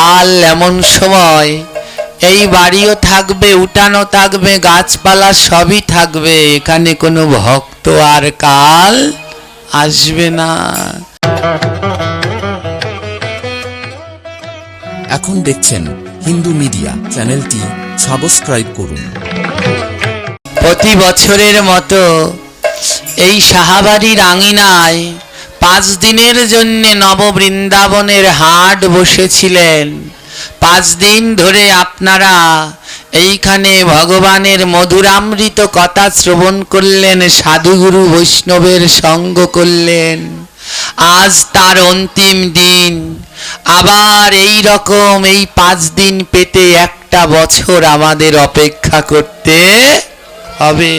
কাল এমন সময় এই বাড়িও থাকবে উঠানো থাকবে গাছপালা সবই থাকবে এখানে কোনো ভক্ত আর কাল আসবে না। এখন দেখছেন হিন্দু মিডিয়া চ্যানেলটি সাবস্ক্রাইব করুন। প্রতি বছরের মতো এই সাহাবাড়ির আঙিনায় পাঁচ দিনের জন্য নববৃন্দাবনের হাট বসেছিলেন। পাঁচ দিন ধরে আপনারা এইখানে ভগবানের মধুরামৃত কথা শ্রবণ করলেন, সাধুগুরু বৈষ্ণবের সঙ্গ করলেন। আজ তার অন্তিম দিন। আবার এই রকম এই পাঁচ দিন পেতে একটা বছর আমাদের অপেক্ষা করতে হবে।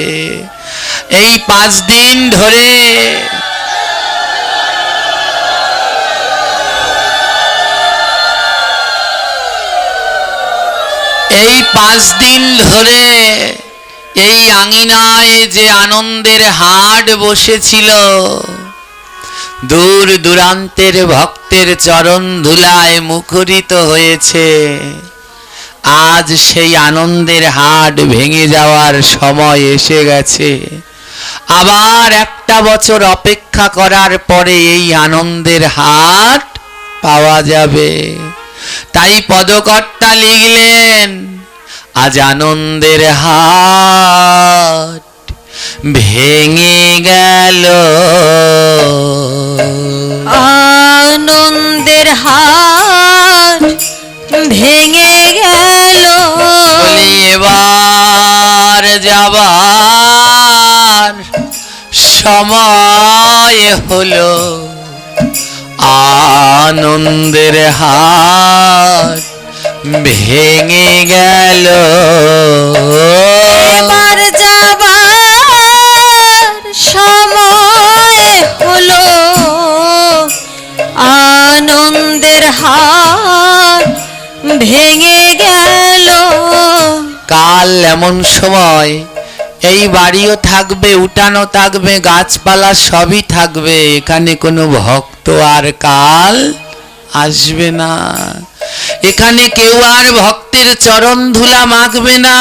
এই পাঁচ দিন ধরে এই পাঁচ দিন ধরে এই আঙিনায় যে আনন্দের হাট বসেছিল, দূর দূরান্তের ভক্তের চরণ ধুলায় মুখরিত হয়েছে। আজ সেই আনন্দের হাট ভেঙে যাওয়ার সময় এসে গেছে। আবার একটা বছর অপেক্ষা করার পরে এই আনন্দের হাট পাওয়া যাবে। তাই পদকর্তা লিখলেন আজ আনন্দের হাট ভেঙে গেল। আনন্দের হাট ভেঙে গেল। এবার যাবার সময় হলো। আনন্দের হাট ভেঙে গেল। এবার যাবার সময় হলো। আনন্দের হাট ভেঙে গেল। কাল এমন সময় এই বাড়িও থাকবে উঠানো থাকবে, গাছপালা সবই থাকবে। এখানে কোনো ভক্ত আর কাল আসবে না। এখানে কেউ আর ভক্তের চরণ ধুলা মাখবে না।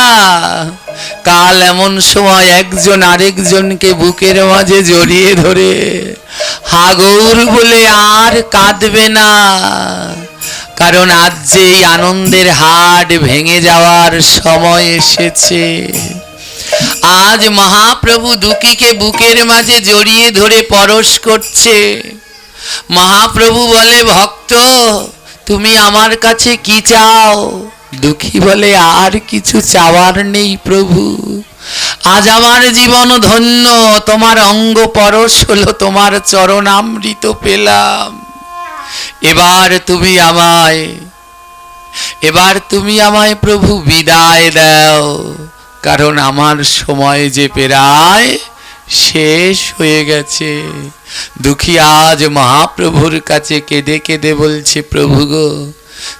কাল এমন সময় একজন আরেকজনকে বুকের মাঝে জড়িয়ে ধরে হাগৌর বলে আর কাঁদবে না। কারণ আজ যে এই আনন্দের হাট ভেঙে যাওয়ার সময় এসেছে। আজ মহাপ্রভু দুঃখীকে বুকের মাঝে জড়িয়ে ধরে পরশ করছে। মহাপ্রভু বলে, ভক্ত, তুমি আমার কাছে কি চাও? দুঃখী বলে, আর কিছু চাওয়ার নেই প্রভু। আজ আমার জীবন ধন্য, তোমার অঙ্গ পরশ হলো, তোমার চরণামৃত পেলাম। এবার তুমি আমায়, এবার তুমি আমায় প্রভু বিদায় দাও। কারণ আমার সময় যে পেরায় শেষ হয়ে গেছে। দুঃখী আজ মহাপ্রভুর কাছে কেঁদে কেঁদে বলছে প্রভু গো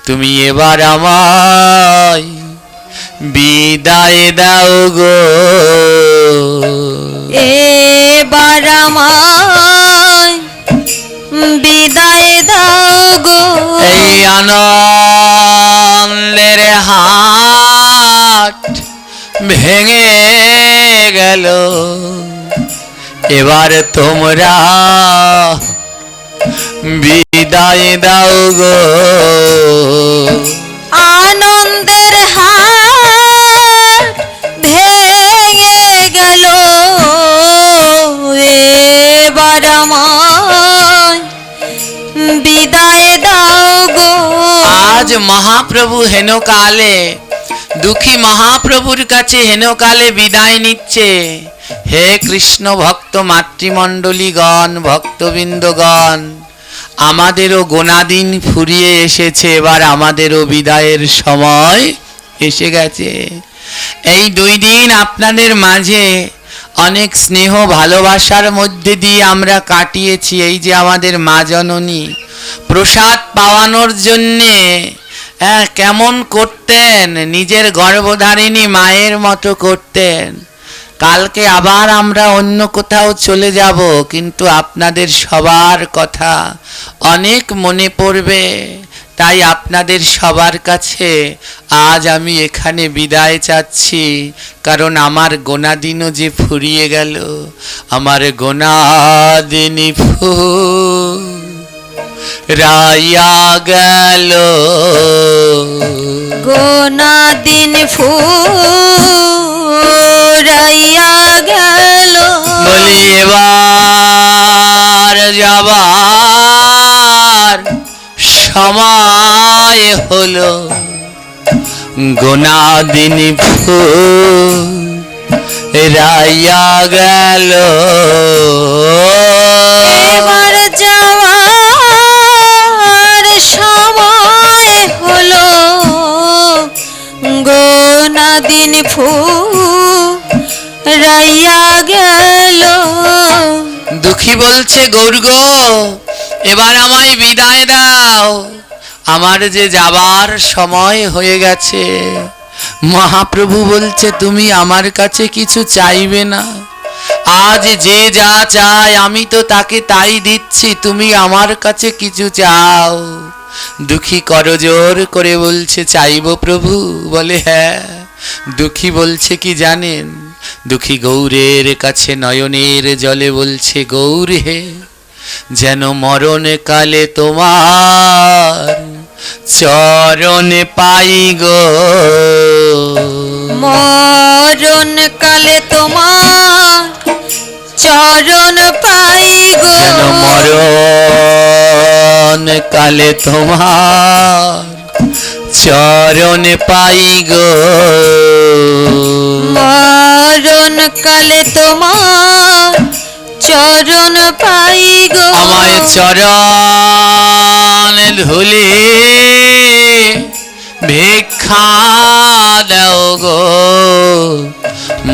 তুমি এবার আমায় বিদায় দাও গো। এবার আমায় বিদায় দাও গো। এবার তোমরা বিদায় দাও গো। আনন্দের হাট ভেঙে গেল। এবার আমায় বিদায় দাও গো। আজ মহাপ্রভু হেনকালে দুঃখী মহাপ্রভুর কাছে হেনকালে বিদায় নিচ্ছে। হে কৃষ্ণ ভক্ত মাতৃমণ্ডলীগণ, ভক্তবৃন্দগণ, আমাদেরও গোনাদিন ফুরিয়ে এসেছে, এবার আমাদেরও বিদায়ের সময় এসে গেছে। এই দুই দিন আপনাদের মাঝে অনেক স্নেহ ভালোবাসার মধ্যে দিয়ে আমরা কাটিয়েছি, এই যে আমাদের মা জননী। প্রসাদ পাওয়ানোর জন্যে কেমন করতেন? নিজের গর্ভধারিণী মায়ের মতো করতেন। কালকে আবার আমরা অন্য কোথাও চলে যাব, কিন্তু আপনাদের সবার কথা অনেক মনে পড়বে। তাই আপনাদের সবার কাছে আজ আমি এখানে বিদায় চাচ্ছি, কারণ আমার গোনাদিনও যে ফুরিয়ে গেল, আমার গোনাদিনী ফু রাইয়া গেল। গোনা দিন ফুরাইয়া গেল। বলি এবার যাবার সময় হলো। গোনাদিন রাইয়া গেল। গোনা দিন ফুরাইয়া গেল। দুঃখী বলছে গৌর্গ এবার আমায় বিদায় দাও। আমার যে যাবার সময় হয়ে গেছে। মহাপ্রভু বলছে, তুমি আমার কাছে কিছু চাইবে না। আজ যে যা চায়, আমি তো তাকে তাই দিচ্ছি, তুমি আমার কাছে কিছু চাও। দুঃখী করজোর করে বলছে, চাইব প্রভু? বলে হ্যাঁ। দুঃখী বলছে কি জানেন? দুঃখী গৌরের কাছে নয়নের জলে বলছে গৌর হে যেন মরণ কালে তোমার চরণে পাই গো। মরণ কালে তোমার চরণ পাই গো। যেন মরণ কালে তোমার চরণে পাই গো। মরণ কালে তোমার চরণ পাই গো। আমায় চরণ ধুলি ভিক্ষা দাও গো।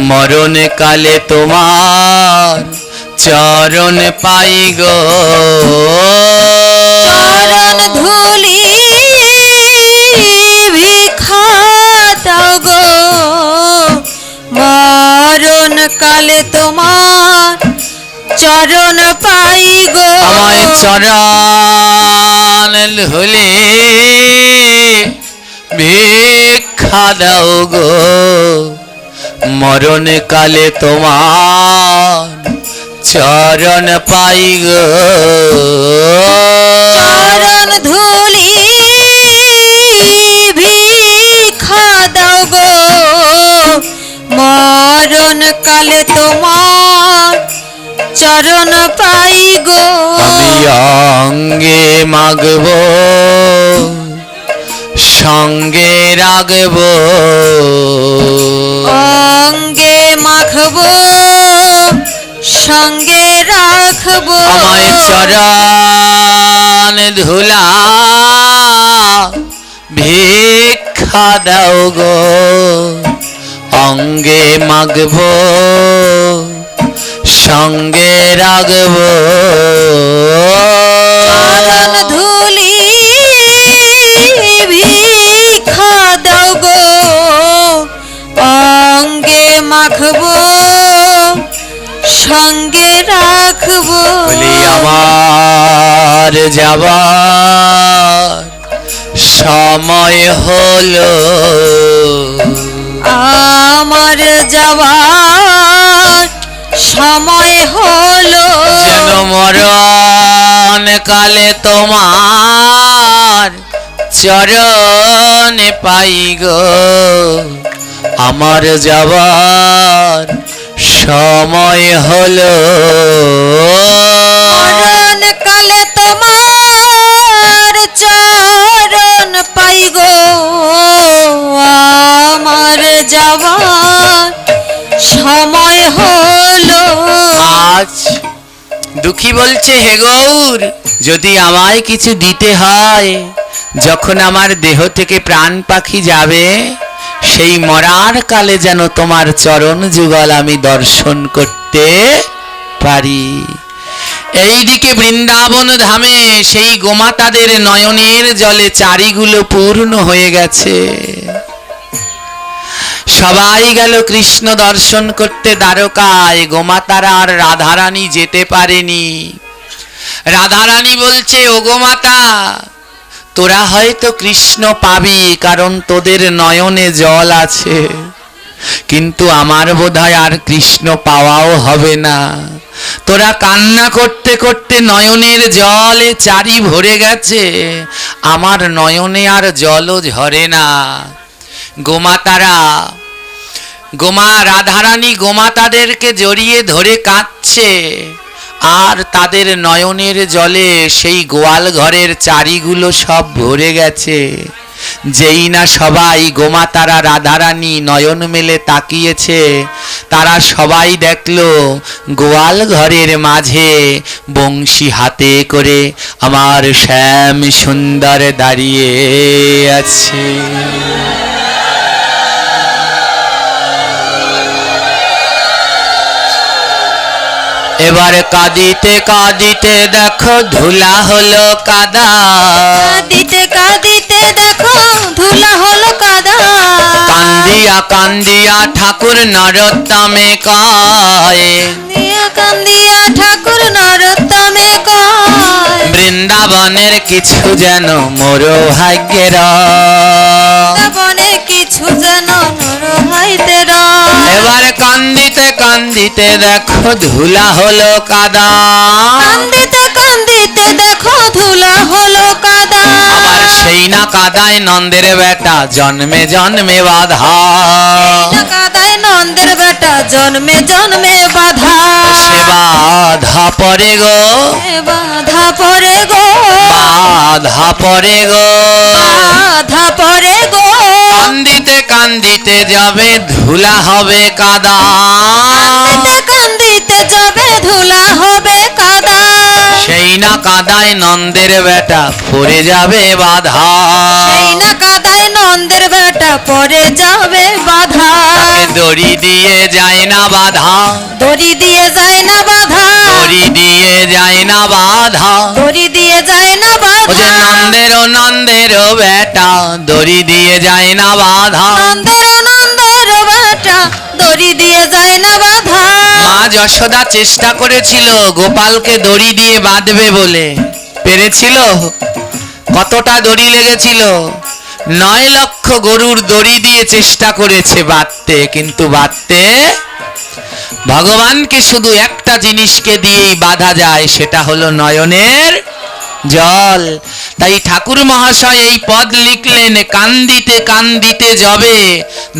মরণ কালে তোমার চরণ পাই গো। চরণ ধুলি কালে তোমার চরণ পাই গো। আমায় চরণ ধুলি ভিক্ষা দাও গো। মরণ কালে তোমার চরণ পাই গো। চরণ ধুলি ভিক্ষা দাও গো। মরণ তোমার চরণ পাই গো। আমি অঙ্গে মাগব সঙ্গে রাগব। অঙ্গে মাখবো সঙ্গে রাখব। আমায় চরণ ধুলা ভিক্ষা দাও গো। অঙ্গে মাগব সঙ্গে রাগব। চরণ ধুলি ভিক্ষা দাও গো। অঙ্গে মাখবো সঙ্গে রাখব। বলি আমার যাবার সময় হলো। আমার যাবার সময় হলো। যেন মরণ কালে তোমার চরণে পাই গো। আমার যাবার সময় হলো। মরণ কালে তোমার চরণ পাই গো। সময় হলো। আজ দুঃখী বলছে, হে গৌর, যদি আমায় কিছু দিতে হয়, যখন আমার দেহ থেকে প্রাণ পাখি যাবে, সেই মরার কালে যেন তোমার চরণ যুগল আমি দর্শন করতে পারি। এইদিকে বৃন্দাবন ধামে সেই গোমাতাদের নয়নের জলে চারিগুলো পূর্ণ হয়ে গেছে। সবাই গেল কৃষ্ণ দর্শন করতে দ্বারকায় গোমাতারা আর রাধারানী যেতে পারেনি। রাধারানী বলছে ও গোমাতা তোরা হয়তো কৃষ্ণ পাবি, কারণ তোদের নয়নে জল আছে। কিন্তু আমার বোধহয় আর কৃষ্ণ পাওয়াও হবে না। তোরা কান্না করতে করতে নয়নের জলে চারি ভরে গেছে, আমার নয়নে আর জলও ঝরে না। গোমাতারা গোমা রাধারানী গোমাতাদেরকে জড়িয়ে ধরে কাঁদছে। আর তাদের নয়নের জলে সেই গোয়াল ঘরের চারিগুলো সব ভরে গেছে। যেই না সবাই গোমাতারা রাধারানী নয়ন মেলে তাকিয়েছে, তারা সবাই দেখল গোয়াল ঘরের মাঝে বংশী হাতে করে আমার শ্যাম সুন্দর দাঁড়িয়ে আছে। এবার কাঁদিতে কাঁদিতে দেখো ধুলা হলো কাদা। কাঁদিতে কাঁদিতে দেখো ধুলা হলো কাদা। কান্দিয়া কান্দিয়া ঠাকুর নরোত্তমে কয়। কান্দিয়া কান্দিয়া ঠাকুর নরোত্তমে কয়। বৃন্দাবনের কিছু যেন মোর ভাগ্যের বনে কিছু যেন হইতে রয়। এবার কান্দিতে কান্দিতে দেখো ধুলা হলো কাদা। কান্দিতে কান্দিতে দেখো ধুলা হলো কাদা। আবার সেই না কাদায় নন্দের বেটা জন্মে জন্মে বাধা। কাদায় নন্দের বেটা জন্মে জন্মে বাধা। সে বাধা পরে গো। বাধা পরে গো। বাধা পরে গো। বাধা পরে গো। কান্দিতে কান্দিতে যাবে ধুলা হবে কাদা। কান্দিতে কান্দিতে যাবে ধুলা হবে কাদা। সেই না কাদায় নন্দের বেটা পড়ে যাবে বাধা। সেই না কাদায় নন্দের বেটা পরে যাবে বাধা। দড়ি দিয়ে যায় না বাধা। দড়ি দিয়ে যায় না বাধা দড়ি দিয়ে যায় না বাধা। দড়ি দিয়ে যায় না বাধা। নন্দের নন্দের বেটা দড়ি দিয়ে যায় না বাধা। নন্দের নন্দের বেটা দড়ি দিয়ে যায় না বাধা। মা যশোদা চেষ্টা করেছিল গোপালকে দড়ি দিয়ে বাঁধবে বলে। পেরেছিল? কতটা দড়ি লেগেছিল? নয় লক্ষ গরুর দড়ি দিয়ে চেষ্টা করেছে বাঁধতে কিন্তু বাঁধতে ভগবানকে শুধু একটা জিনিসকে দিয়েই বাঁধা যায়, সেটা হলো নয়নের জল। তাই ঠাকুর মহাশয় এই পদ লিখলেন, কান্দিতে কান্দিতে যাবে,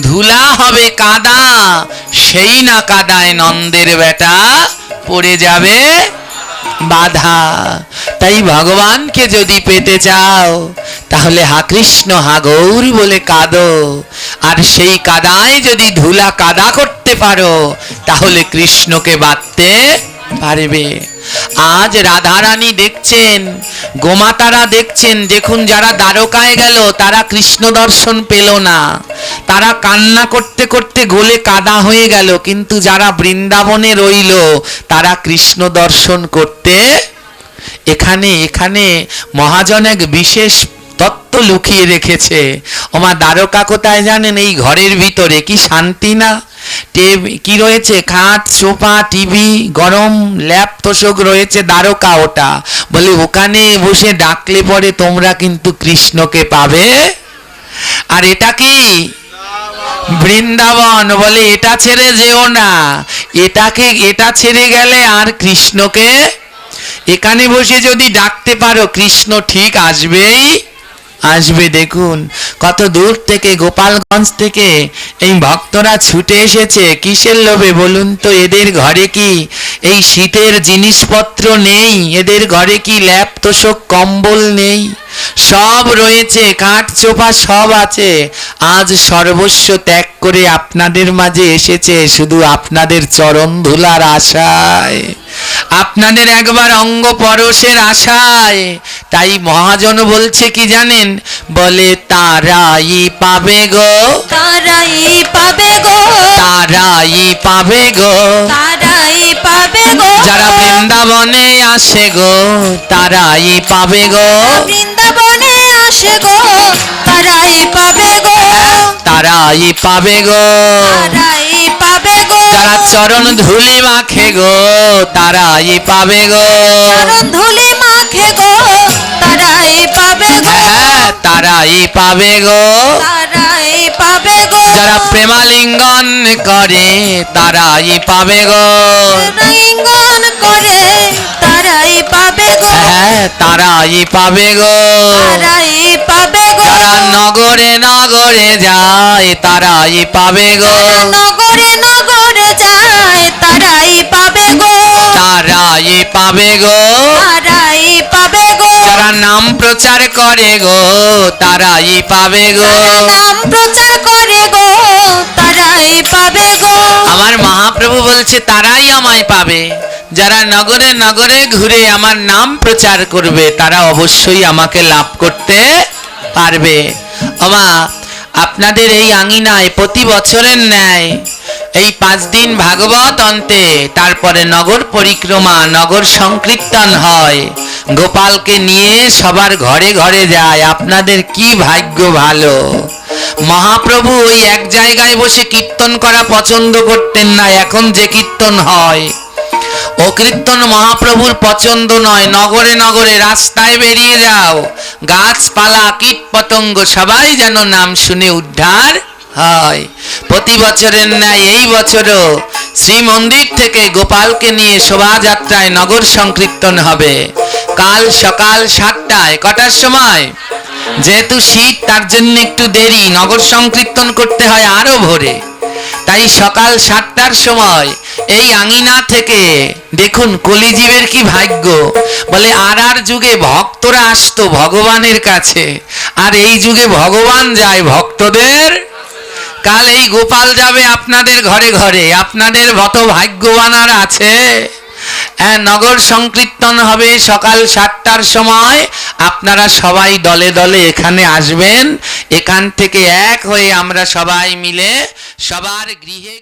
ধুলা হবে কাদা, সেই না কাদায় নন্দের বেটা পড়ে যাবে বাধা। তাই ভগবানকে যদি পেতে চাও তাহলে হা কৃষ্ণ, হা গৌর বলে কাঁদো। আর সেই কাদায় যদি ধুলা কাদা করতে পারো, তাহলে কৃষ্ণকে বাঁধতে পারবে। আজ রাধারানী দেখছেন, গোমাতারা দেখছেন, দেখুন যারা দ্বারকায় গেল, তারা কৃষ্ণ দর্শন পেল না। তারা কান্না করতে করতে গোলে কাদা হয়ে গেল, কিন্তু যারা বৃন্দাবনে রইল, তারা কৃষ্ণ দর্শন করতে এখানে এখানে মহাজন এক বিশেষ লুকিয়ে রেখেছে। ওমা দ্বারকা কোথায় জানেন? এই ঘরের ভিতরে। কি শান্তি না? টেব- কি রয়েছে? খাট সোফা টিভি গরম ল্যাপ তোষক রয়েছে, দ্বারকা ওটা। বলে, ওখানে বসে ডাকলে পরে তোমরা কিন্তু কৃষ্ণকে পাবে। আর এটা কি? বৃন্দাবন। বলে, এটা ছেড়ে যেও না। এটাকে, এটা ছেড়ে গেলে আর কৃষ্ণকে? এখানে বসে যদি ডাকতে পারো, কৃষ্ণ ঠিক আসবেই। আসবে দেখুন। কত দূর থেকে গোপালগঞ্জ থেকে এই ভক্তরা ছুটে এসেছে, কিসের লোভে বলুন তো এদের ঘরে কি? এই শীতের জিনিসপত্র নেই, এদের ঘরে কি ল্যাপ তোষক, কম্বল নেই? সব রয়েছে, কাঠ, চোপা সব আছে। আজ সর্বস্ব ত্যাগ করে আপনাদের মাঝে এসেছে, শুধু আপনাদের চরণ ধুলার আশায়। আপনাদের একবার অঙ্গ পরশের আশায়। তাই মহাজন বলছে, কি জানেন? বলে তারাই পাবে গো। তারাই পাবে গো। তারাই পাবে গো। তারাই পাবে গো। যারা বৃন্দাবনে আসে গো তারাই পাবে গো। বৃন্দাবনে আসে গো তারাই পাবে গো। তারাই পাবে গো। তারাই পাবে গো। যারা চরণ ধুলি মাখে গো তারাই পাবে গো। চরণ ধুলি মাখে গো। তারাই পাবে গো তারাই পাবে গো যারা প্রেমালিঙ্গন করে তারাই পাবে গো রিঙ্গন করে তারাই পাবে গো হ্যাঁ তারাই পাবে গো তারাই পাবে গো যারা নগরে নগরে যায় তারাই পাবে গো নগরে নগরে যায় তারাই পাবে গো তারাই পাবে গো তারাই পাবে যারা নাম প্রচার করে গো তারাই পাবে গো। নাম প্রচার করে গো তারাই পাবে গো। আমার মহাপ্রভু বলছে তারাই আমায় পাবে। যারা নগরে নগরে ঘুরে আমার নাম প্রচার করবে তারা অবশ্যই আমাকে লাভ করতে পারবে। আমা আপনাদের এই আঙিনায় প্রতি বছরের ন্যায়, এই পাঁচ দিন ভাগবত অন্তে, তারপরে নগর পরিক্রমা, নগর সংকীর্তন হয়। গোপালকে নিয়ে সবার ঘরে ঘরে যায়, আপনাদের কি ভাগ্য ভালো? মহাপ্রভু ওই এক জায়গায় বসে কীর্তন করা পছন্দ করতেন না, এখন যে কীর্তন হয় ও কীর্তন মহাপ্রভুর পছন্দ নয়। নগরে নগরে রাস্তায় বেরিয়ে যাও। গাছপালা কীট পতঙ্গ সবাই যেন নাম শুনে উদ্ধার হয়। প্রতি বছরের ন্যায় এই বছরও শ্রী মন্দির থেকে গোপালকে নিয়ে শোভাযাত্রায় নগর সংকীর্তন হবে। কাল সকাল সাতটায়, কটার সময়? যেহেতু শীত, তার জন্য একটু দেরি। নগর সংকীর্তন করতে হয় আরও ভোরে। তাই সকাল সাতটার সময় এই আঙিনা থেকে দেখুন কলিজীবের কি ভাগ্য। বলে আর আর যুগে ভক্তরা আসতো ভগবানের কাছে। আর এই যুগে ভগবান যায় ভক্তদের কাল। এই গোপাল যাবে আপনাদের ঘরে ঘরে। আপনাদের মতো ভাগ্যবান আর আছে। হ্যাঁ নগর সংকীর্তন হবে সকাল সাতটার সময়। আপনারা সবাই দলে দলে এখানে আসবেন। এখান থেকে এক হয়ে আমরা সবাই মিলে সবার গৃহে